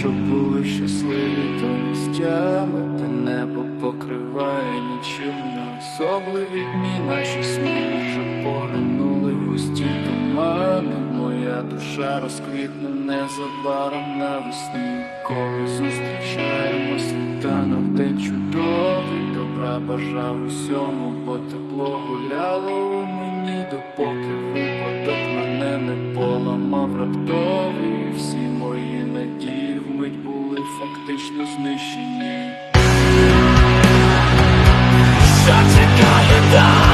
щоб були щасливі, то місцями те небо покриває нічим не особливі дні наші сни вже поринули густі тумани. Моя душа розквітне незабаром навесні, коли зустрічаємо світанок, день чудовий, добра бажав усьому, бо тепло гуляло у мені, допоки випадок мене не поламав раптовий. Фактично знищені. Що чекає далі?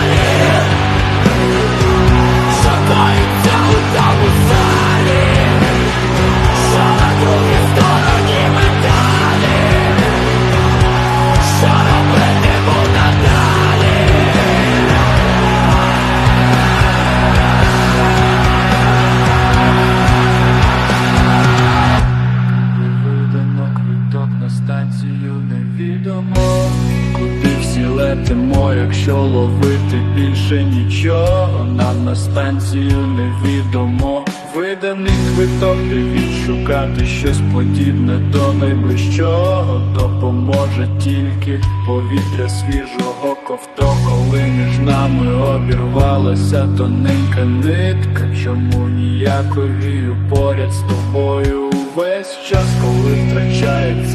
Невідомо Куди всі летимо, якщо ловити більше нічого? Нам на станцію невідомо. Виданий квиток, де відшукати щось подібне до найближчого. Допоможе тільки повітря свіжого ковто Коли між нами обірвалася тоненька нитка Чому ніяковію поряд з тобою Весь час, коли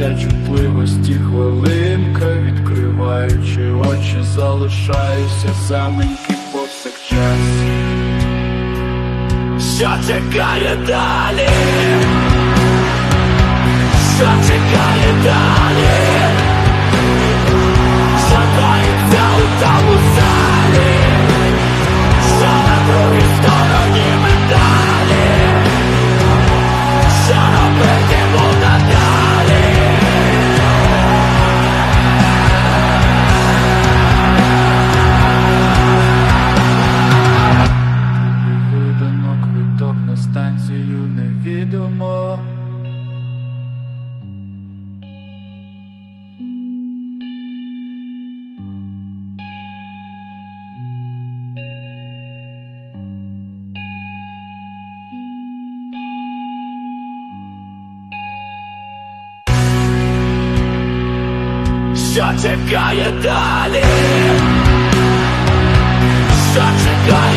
втрачається чутливості хвилинка, відкриваючи очі, залишаюся саменький повсякчас. Що чекає далі? Що чекає далі? що чекає далі, що чекає.